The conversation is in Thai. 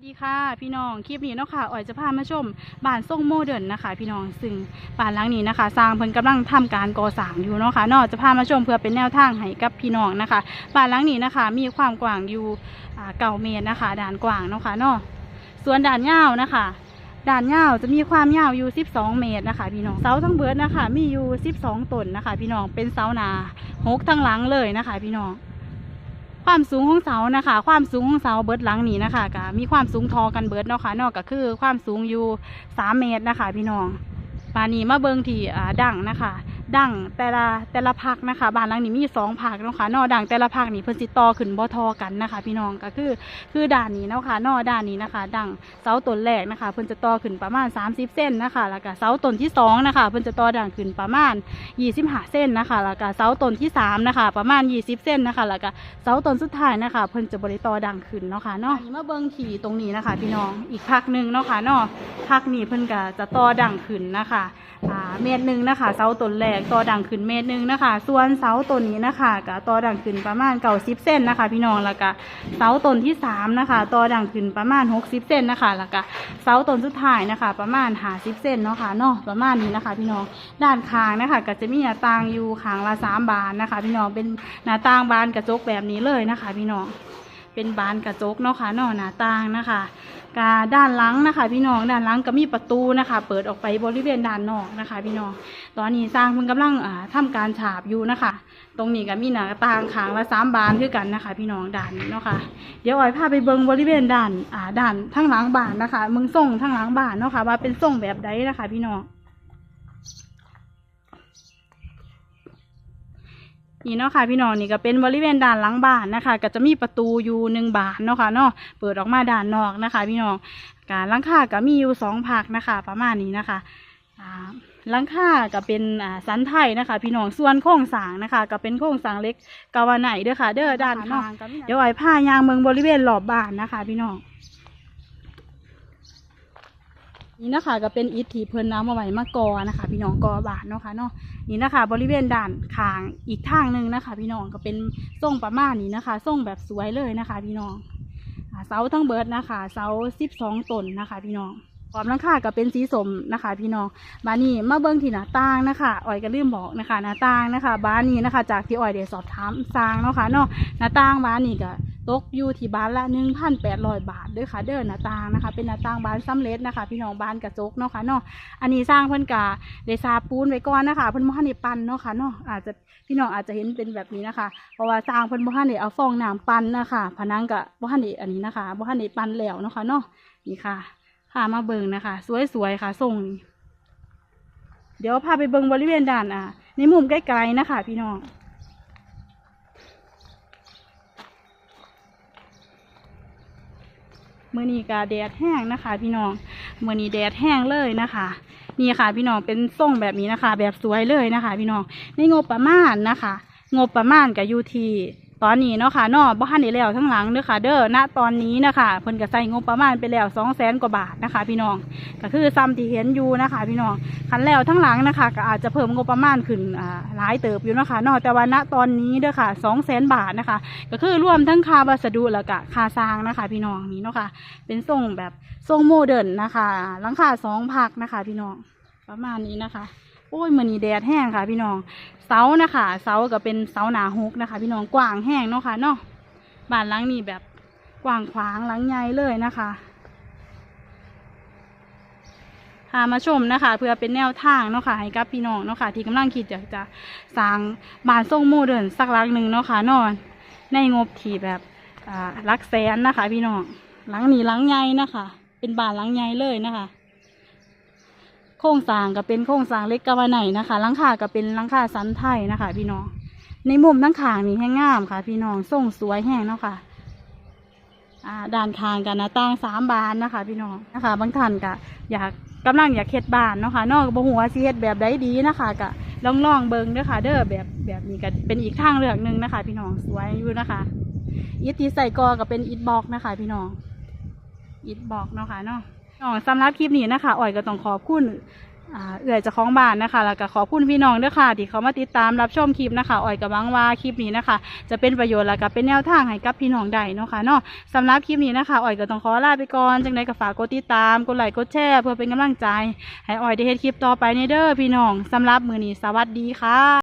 ดีค่ะพี่น้องคลิปนี้เนาะค่ะอ๋อยจะพามาชมบ้านทรงโมเดิร์นนะคะ พี่น้องซึ่งบ้านหลังนี้นะคะ สร้างเพิ่นกำลังทำการก่อสร้างอยู่เนาะค่ะนอกจะพามาชมเพื่อเป็นแนวทางให้กับพี่น้องนะคะบ้านหลังนี้นะคะ มีความกว้างอยู่อ่าเก่าเมตรนะคะด่านกว้างเนาะค่ะนาะส่วนด่านยาวนะคะ ด่านยาวจะมีความยาวอยู่ 12 เมตรนะคะ พี่น้องเสาทั้งเบิร์ดนะคะ มีอยู่ 12ต้นนะคะ พี่น้องเป็นเสาหนาหกทั้งหลังเลยนะคะ พี่น้อง ความสูงของเสานะคะ ความสูงของเสาเบิดหลังนี้นะคะก็มีความสูงทอกันเบิดเนาะค่ะเนอกก็คือความสูงอยู่สามเมตรนะคะ พี่น้องปานนี้มาเบิงที่อ่าดังนะคะ ดังแต่ละแต่ละพักนะคะบ้านหลังนี้มีสองพักนะคะนอดังแต่ละพักนี่เพิ่นสิต่อขึ้นบ่ทอกันนะคะ พี่น้องก็คือคือด่านนี้นะคะนอด่านนี้นะคะ ดังเสาต้นแรกนะคะเพิ่นจะต่อขึ้นประมาณ 30 เส้นนะคะแล้วก็เสาต้นที่สองนะคะเพิ่นจะต่อดังขึ้นประมาณ 25 เส้นนะคะแล้วก็เสาต้นที่สามนะคะประมาณ 20 เส้นนะคะแล้วก็เสาต้นสุดท้ายนะคะ เพิ่นจะบริตอดังขึ้นเนาะค่ะเนาะอันนี้มาเบิ่งที่ตรงนี้นะคะ พี่น้องอีกพักหนึ่งเนาะค่ะเนาะพักนี้เพิ่นก็จะต่อดังขึ้นนะคะอ่าเมตรหนึ่งนะคะ เสาต้นแรกต่อดังขึ้นเมตรหนึ่งนะคะ ส่วนเสาต้นนี้นะคะก็ต่อดังขึ้นประมาณเก้าสิบเส้นนะคะ พี่น้องแล้วก็เสาต้นที่สามนะคะ ต่อดังขึ้นประมาณหกสิบเส้นนะคะ แล้วก็เสาต้นสุดท้ายนะคะ ประมาณห้าสิบเส้นเนาะค่ะเนาะประมาณนี้นะคะ พี่น้องด้านข้างนะคะ ก็จะมีหน้าต่างอยู่ข้างละสามบานนะคะ พี่น้องเป็นหน้าต่างบานกระจกแบบนี้เลยนะคะ พี่น้องเป็นบานกระจกเนาะค่ะเนาะหน้าต่างนะคะ กาด้านหลังนะคะ พี่น้องด้านหลังก็มีประตูนะคะ เปิดออกไปบริเวณด้านนอกนะคะ พี่น้องตอนนี้สร้างเพิ่งกำลังอ่าทำการฉาบอยู่นะคะ ตรงนี้ก็มีหน้าต่างขางละสามบานคือกันนะคะ พี่น้องด้านนี้เนาะค่ะเดี๋ยวอ้อยพาไปเบิงบริเวณด้านอ่าด้านทั้งหลังบ้านนะคะมึงส่งทั้งหลังบ้านเนาะค่ะว่าเป็นส่งแบบใดนะคะ พี่น้อง นี่เนาะค่ะพี่น้องนี่ก็เป็นบริเวณด้านหลังบ้านนะคะ ก็จะมีประตูอยู่หนึ่งบานเนาะค่ะเนาะเปิดออกมาด้านนอกนะคะ พี่น้องการหลังคาก็มีอยู่สองผักนะคะ ประมาณนี้นะคะอ่าหลังคาก็เป็นอ่าสันไทยนะคะ พี่น้องส่วนโครงสร้างนะคะ ก็เป็นโครงสร้างเล็กกาวาไหนเด้อค่ะ เด้อด้านข้างเดี๋ยวไอ้ผ้ายางเมืองบริเวณรอบบ้านนะคะ พี่น้อง นี่นะคะก็เป็นอิฐที่เพิ่นน้ำมาไว้มากอนะคะ พี่น้องกอบานเนาะค่ะเนาะนี่นะคะ บริเวณด่านขางอีกทางหนึ่งนะคะ พี่น้องก็เป็นทรงประมาณนี้นะคะทรงแบบสวยเลยนะคะ พี่น้องเสาทั้งเบิร์ดนะคะเสาสิบสองต้นนะคะ พี่น้องขอบหลังคาก็เป็นสีสมนะคะ พี่น้องบ้านนี้มาเบิ้งที่หน้าต่างนะคะอ้อยก็ลืมบอกนะคะหน้าต่างนะคะบ้านนี้นะคะ จากที่อ้อยได้สอบถามสร้างเนาะค่ะเนาะหน้าต่างบ้านนี้ก็ ตกอยู่ที่บ้านละหนึ่งพันแปดร้อยบาทด้วยค่ะ เดินหน้าต่างนะคะ เป็นหน้าต่างบ้านสำเร็จนะคะ พี่น้องบ้านกระจกเนาะค่ะเนาะอันนี้สร้างเพิ่นกะได้ซาปูนไว้ก่อนนะคะเพิ่นบ่ทันได้ปั้นเนาะค่ะเนาะอาจจะพี่น้องอาจจะเห็นเป็นแบบนี้นะคะ เพราะว่าสร้างเพิ่นบ่ทันได้เอาฟองน้ำปั้นนะคะผนังก็บ่ทันได้อันนี้นะคะบ่ทันได้ปั้นแล้วเนาะค่ะเนาะนี่ค่ะพามาเบิ่งนะคะ สวยๆค่ะทรงนี้เดี๋ยวพาไปเบิ่งบริเวณด้านอ่าในมุมใกล้ๆนะคะ พี่น้อง มื่อนี้ก็แดดแห้งนะคะ พี่น้องมื่อนี้แดดแห้งเลยนะคะ นี่ค่ะพี่น้องเป็นทรงแบบนี้นะคะ แบบสวยเลยนะคะ พี่น้องในงบประมาณนะคะ งบประมาณกับยูที ตอนนี้เนาะค่ะนอกบ้านนี่แล้วทั้งหลังเด้อค่ะ เด้อณตอนนี้นะคะเพิ่นก็ใส่งบประมาณไปแล้วสองแสนกว่าบาทนะคะ พี่น้องก็คือซ้ำที่เห็นอยู่นะคะ พี่น้องคันแล้วทั้งหลังนะคะก็อาจจะเพิ่มงบประมาณขึ้นหลายเติบอยู่นะคะนอกแต่ว่าณตอนนี้เด้อค่ะสองแสนบาทนะคะ ก็คือรวมทั้งค่าวัสดุแล้วก็ค่าสร้างนะคะ พี่น้องนี่เนาะค่ะเป็นทรงแบบทรงโมเดิร์นนะคะหลังคาสองพักนะคะ พี่น้องประมาณนี้นะคะ โอ้ยมือนี้แดดแห้งค่ะ พี่น้อง เสานะคะเสาก็เป็นเสาหนาฮุกนะคะ พี่น้องกว้างแห้งเนาะค่ะเนาะบ้านหลังนี้แบบกว้างขวางหลังใหญ่เลยนะคะพามาชมนะคะ เพื่อเป็นแนวทางเนาะค่ะให้กับพี่น้องเนาะค่ะที่กำลังคิดอยากจะสร้างบ้านทรงโมเดิร์นสักหลังหนึ่งเนาะค่ะนอนในงบที่แบบอ่ารักแสนนะคะ พี่น้องหลังนี้หลังใหญ่นะคะ เป็นบ้านหลังใหญ่เลยนะคะ โครงสร้างก็เป็นโครงสร้างเล็กกะวันไหนนะคะหลังคาก็เป็นหลังคาสันไทยนะคะ พี่น้อง ในมุมทั้งขางนี่แห้งงามค่ะ พี่น้องทรงสวยแห้งเนาะค่ะอ่าด้านข้างกันนะต่างสามบานนะคะ พี่น้องนะคะ บางท่านก็อยากกำลังอยากเฮ็ดบานเนาะค่ะนอกบ่หัวาสิเฮ็ดแบบใดดีนะคะก็ลองลองเบิ่งเด้อค่ะ เด้อแบบแบบนี้ก็เป็นอีกทางเลือกหนึ่งนะคะ พี่น้องสวยอยู่นะคะอิฐที่ใส่กอก็เป็นอิฐบล็อกนะคะ พี่น้องอิฐบล็อกเนาะค่ะเนาะ น้องสำหรับคลิปนี้นะคะอ่อยก็ต้องขอบคุณอเอื่อยจะคล้องบ้านนะคะ แล้วก็ขอบคุณพี่น้องด้วยค่ะ ที่เขามาติดตามรับชมคลิปนะคะอ่อยกับวังว่าคลิปนี้นะคะ จะเป็นประโยชน์และก็เป็นแนวทางให้กับพี่น้องได้เนาะคะเนาะสำหรับคลิปนี้นะคะอ่อยก็ต้องขอลาไปก่อนจังไดก็ฝากกดติดตามกดไลค์กดแชร์เพื่อเป็นกำลังใจ ให้อ่อยได้เฮ็ดคลิปต่อไปในเด้อพี่น้องสำหรับมือนี้สวัสดีค่ะ